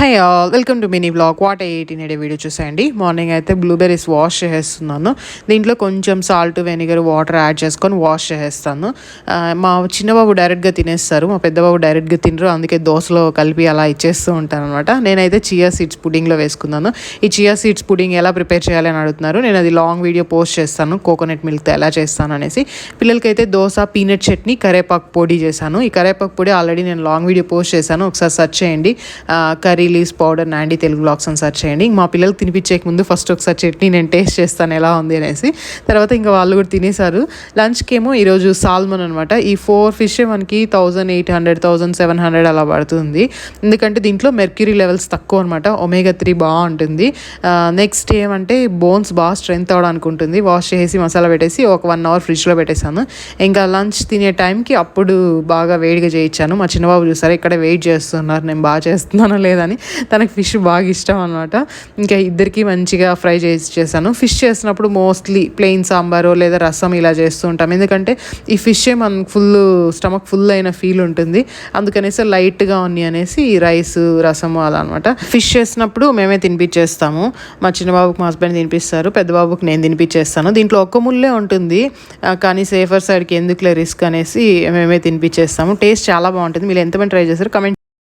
Hi welcome to mini blog what eighteen eight video చూసేయండి. Morning అయితే blueberries wash చేసేస్తున్నాను. దీంట్లో కొంచెం సాల్ట్ వెనిగర్ వాటర్ యాడ్ చేసుకొని వాష్ చేసేస్తాను. మా చిన్నబాబు డైరెక్ట్గా తినేస్తారు. మా పెద్దబాబు డైరెక్ట్గా తినరు. అందుకే దోశలో కలిపి అలా ఇచ్చేస్తూ ఉంటాను అనమాట నేనైతే చియా సీడ్స్ పుడింగ్లో వేసుకున్నాను. ఈ చియా సీడ్స్ పుడింగ్ ఎలా ప్రిపేర్ చేయాలని అడుగుతున్నారు. నేను అది లాంగ్ వీడియో పోస్ట్ చేస్తాను. కోకోనట్ మిల్క్తో ఎలా చేస్తాను అనేసి. పిల్లలకైతే దోశ పీనట్ చట్నీ కరేపాకు పొడి చేశాను. ఈ కరేపాకు పొడి ఆల్రెడీ నేను లాంగ్ వీడియో పోస్ట్ చేశాను. ఒకసారి సెర్చ్ చేయండి. Curry leaves powder Nandi Telugu blogs అని సెర్చ్ చేయండి. మా పిల్లలకు తినిపించేకి ముందు ఫస్ట్ ఒకసారి చట్నీ నేను టేస్ట్ చేస్తాను ఎలా ఉంది అనేసి. తర్వాత ఇంకా వాళ్ళు కూడా తినేశారు. లంచ్కి ఏమో ఈరోజు సాల్మన్ అనమాట ఈ ఫోర్ ఫిష్ మనకి thousand eight hundred thousand seven hundred అలా పడుతుంది. ఎందుకంటే దీంట్లో మెర్క్యూరీ లెవెల్స్ తక్కువ అనమాట ఒమేగా త్రీ బాగుంటుంది నెక్స్ట్ ఏమంటే బోన్స్ బాగా స్ట్రెంత్ అవడానికి ఉంటుంది. వాష్ చేసి మసాలా పెట్టేసి ఒక వన్ అవర్ ఫ్రిడ్జ్లో పెట్టేశాను. ఇంకా లంచ్ తినే టైంకి అప్పుడు బాగా వేడిగా చేయించాను. మా చిన్నబాబు చూసారు? ఇక్కడ వెయిట్ చేస్తున్నారు. నేను బాగా చేస్తున్నానో లేదని. తనకు ఫిష్ బాగా ఇష్టం అనమాట ఇంకా ఇద్దరికి మంచిగా ఫ్రై చేసి చేశాను. ఫిష్ చేసినప్పుడు మోస్ట్లీ ప్లెయిన్ సాంబారో లేదా రసం ఇలా చేస్తూ ఉంటాం. ఎందుకంటే ఈ ఫిష్ మనకు ఫుల్ స్టమక్ ఫుల్ అయిన ఫీల్ ఉంటుంది. అందుకనేసి లైట్గా ఉంది అనేసి రైస్ రసము అలా అనమాట ఫిష్ చేసినప్పుడు మేమే తినిపించేస్తాము మా చిన్న బాబుకి మా హస్బెండ్ తినిపిస్తారు. పెద్ద బాబుకి నేను తినిపించేస్తాను దీంట్లో ఒక్క ముల్లే ఉంటుంది. కానీ సేఫర్ సైడ్కి ఎందుకులే రిస్క్ అనేసి మేమే తినిపించేస్తాము టేస్ట్ చాలా బాగుంటుంది. మీరు ఎంతమంది ట్రై చేస్తారు కమెంట్